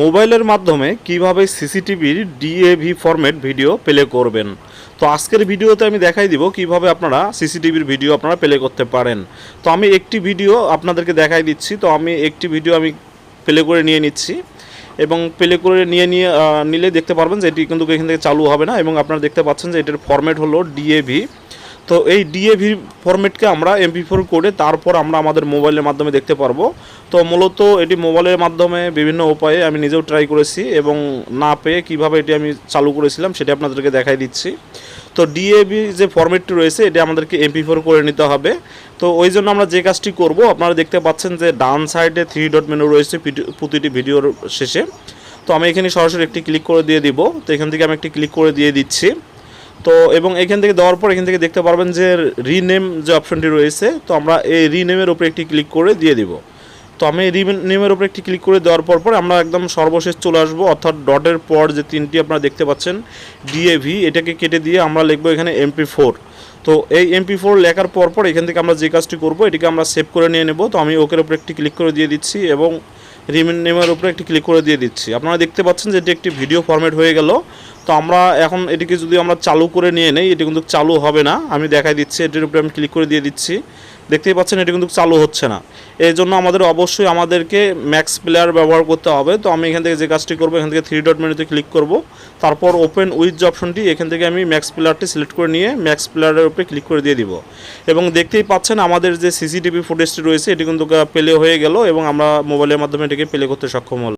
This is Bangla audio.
মোবাইলের মাধ্যমে কীভাবে সিসিটিভির ডিএভি ফরম্যাট ভিডিও প্লে করবেন। তো আজকের ভিডিওতে আমি দেখাই দিব কীভাবে আপনারা সিসিটিভির ভিডিও আপনারা প্লে করতে পারেন। তো আমি একটি ভিডিও আপনাদেরকে দেখাই দিচ্ছি। তো আমি একটি ভিডিও আমি প্লে করে নিয়ে নিচ্ছি। এবং প্লে করে নিয়ে নিয়ে নিলে দেখতে পারবেন যে এটি কিন্তু এখান থেকে চালু হবে না। এবং আপনারা দেখতে পাচ্ছেন যে এটার ফরম্যাট হলো ডিএভি তো এই ডিএভি ফরম্যাটকে আমরা এমপি ফোর করে তারপর আমরা আমাদের মোবাইলের মাধ্যমে দেখতে পারব। তো মূলত এটি মোবাইলের মাধ্যমে বিভিন্ন উপায়ে আমি নিজেও ট্রাই করেছি এবং না পেয়ে কীভাবে এটি আমি চালু করেছিলাম সেটা আপনাদেরকে দেখাই দিচ্ছি। তো ডিএবি যে ফরম্যাটটি রয়েছে, এটা আমাদেরকে এমপি ফোর করে নিতে হবে। তো ওই জন্য আমরা যে কাজটি করব, আপনারা দেখতে পাচ্ছেন যে ডান সাইডে থ্রি ডট মেনু রয়েছে প্রতিটি ভিডিওর শেষে। তো আমি এখানে সরাসরি একটি ক্লিক করে দিয়ে দিব। তো এখান থেকে আমি একটি ক্লিক করে দিয়ে দিচ্ছি। তো এবং এখান থেকে দেওয়ার পর এখান থেকে দেখতে পারবেন যে রিনেম যে অপশনটি রয়েছে, তো আমরা এই রিনেমের উপরে একটি ক্লিক করে দিয়ে দিব। তো আমি রিনেমের উপরে একটি ক্লিক করে দেওয়ার পর পর আমরা একদম সর্বশেষ চলে আসব, অর্থাৎ ডটের পর যে তিনটি আপনারা দেখতে পাচ্ছেন ডিএভি এটাকে কেটে দিয়ে আমরা লিখব এখানে এমপি ফোর তো এই এমপি ফোর লেখার পর পর এখান থেকে আমরা যে কাজটি করব, এটিকে আমরা সেভ করে নিয়ে নেব। তো আমি ওকের উপরে একটি ক্লিক করে দিয়ে দিচ্ছি এবং রিমেন নেমের উপরে একটি ক্লিক করে দিয়ে দিচ্ছি। আপনারা দেখতে পাচ্ছেন যে এটি একটি ভিডিও ফরম্যাট হয়ে গেল। তো আমরা এখন এটিকে যদি আমরা চালু করে নিয়ে নেই, এটি কিন্তু চালু হবে না। আমি দেখাই দিচ্ছি, এটির উপরে আমি ক্লিক করে দিয়ে দিচ্ছি। দেখতেই পাচ্ছেন, এটি কিন্তু চালু হচ্ছে না। এই জন্য আমাদের অবশ্যই আমাদেরকে ম্যাক্স প্লেয়ার ব্যবহার করতে হবে। তো আমি এখান থেকে যে কাজটি করব, এখান থেকে থ্রি ডট মেনুতে ক্লিক করব। তারপর ওপেন উইথ যে অপশনটি এখান থেকে আমি ম্যাক্স প্লেয়ারটি সিলেক্ট করে নিয়ে ম্যাক্স প্লেয়ারের উপরে ক্লিক করে দিয়ে দিব। এবং দেখতেই পাচ্ছেন, আমাদের যে সিসিটিভি ফুটেজটি রয়েছে, এটি কিন্তু প্লে হয়ে গেল এবং আমরা মোবাইলের মাধ্যমে এটিকে প্লে করতে সক্ষম হলাম।